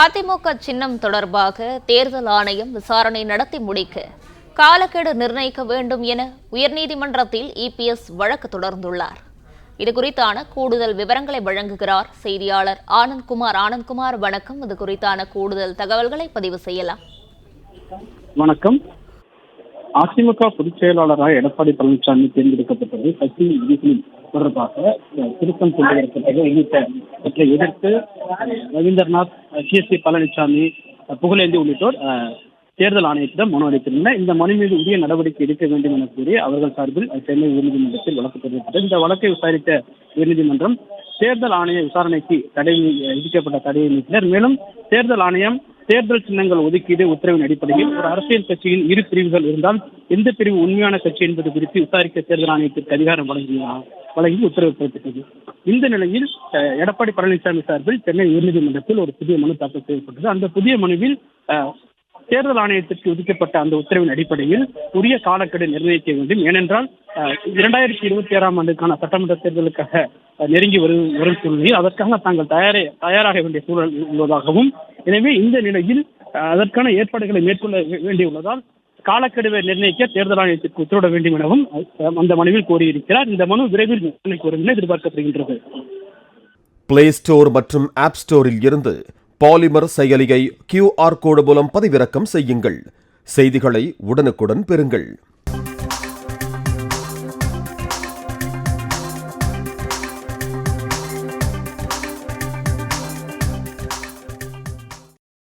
அதிமுக சின்னம் தொடர்பாக தேர்தல் ஆணையம் விசாரணை நடத்தி முடிக்க காலக்கெடு நிர்ணயிக்க வேண்டும் என உயர்நீதிமன்றத்தில் இபிஎஸ் வழக்கு தொடர்ந்துள்ளார். இது குறித்தான கூடுதல் விவரங்களை வழங்குகிறார் செய்தியாளர் ஆனந்த்குமார். ஆனந்த்குமார் வணக்கம். இது குறித்தான கூடுதல் தகவல்களை பதிவு செய்யலாம். வணக்கம். அதிமுக பொதுச் செயலாளராக எடப்பாடி பழனிசாமி தேர்ந்தெடுக்கப்பட்டது கட்சியின் விதிகளில் தொடர்பாக திருத்தம் கொண்டு வரப்பட்டது உள்ளிட்ட எதிர்த்து ரவீந்திரநாத் கே பழனிசாமி புகழேந்தி உள்ளிட்டோர் தேர்தல் ஆணையத்திடம் மனு அளித்திருந்தனர். இந்த மனு மீது உரிய நடவடிக்கை எடுக்க வேண்டும் என கூறி அவர்கள் சார்பில் சென்னை உயர்நீதிமன்றத்தில் வழக்கு தொடரப்பட்டது இந்த வழக்கை விசாரித்த உயர்நீதிமன்றம் தேர்தல் ஆணைய விசாரணைக்கு தடை விதிக்கப்பட்ட தடையை நீக்கினர் மேலும் தேர்தல் ஆணையம் தேர்தல் சின்னங்கள் ஒதுக்கீடு உத்தரவின் அடிப்படையில் ஒரு அரசியல் கட்சியின் இரு பிரிவுகள் இருந்தால் எந்த பிரிவு உண்மையான கட்சி என்பது குறித்து விசாரிக்க தேர்தல் ஆணையத்திற்கு அதிகாரம் வழங்கினார். வழங்கி உத்தரவு பிறப்பித்தது இந்த நிலையில் எடப்பாடி பழனிசாமி சார்பில் சென்னை உயர்நீதிமன்றத்தில் ஒரு புதிய மனு தாக்கல் செய்யப்பட்டது. அந்த புதிய மனுவில் தேர்தல் ஆணையத்திற்கு விதிக்கப்பட்ட அந்த உத்தரவின் அடிப்படையில் உரிய காலக்கெடு நிர்ணயிக்க வேண்டும். ஏனென்றால் அஹ், இரண்டாயிரத்தி இருபத்தி ஏழாம் ஆண்டுக்கான சட்டமன்ற தேர்தலுக்காக நெருங்கி வரும் வரும் சூழ்நிலையில் அதற்காக தாங்கள் தயாரே தயாராக வேண்டிய சூழல் உள்ளதாகவும் எனவே இந்த நிலையில் அதற்கான ஏற்பாடுகளை மேற்கொள்ள வேண்டியுள்ளதால் காலக்கெடுவை நிர்ணயிக்க தேர்தல் ஆணையத்திற்கு உத்தரவிட வேண்டும் எனவும் அந்த மனுவில் கோரியிருக்கிறார் இந்த மனு விரைவில் விசாரணைக்கு வரும் என எதிர்பார்க்கப்படுகின்றது. பிளே ஸ்டோர் மற்றும் ஆப் ஸ்டோரில் இருந்து பாலிமர் செயலியை கியூஆர் கோடு மூலம் பதிவிறக்கம் செய்யுங்கள். செய்திகளை உடனுக்குடன் பெறுங்கள்.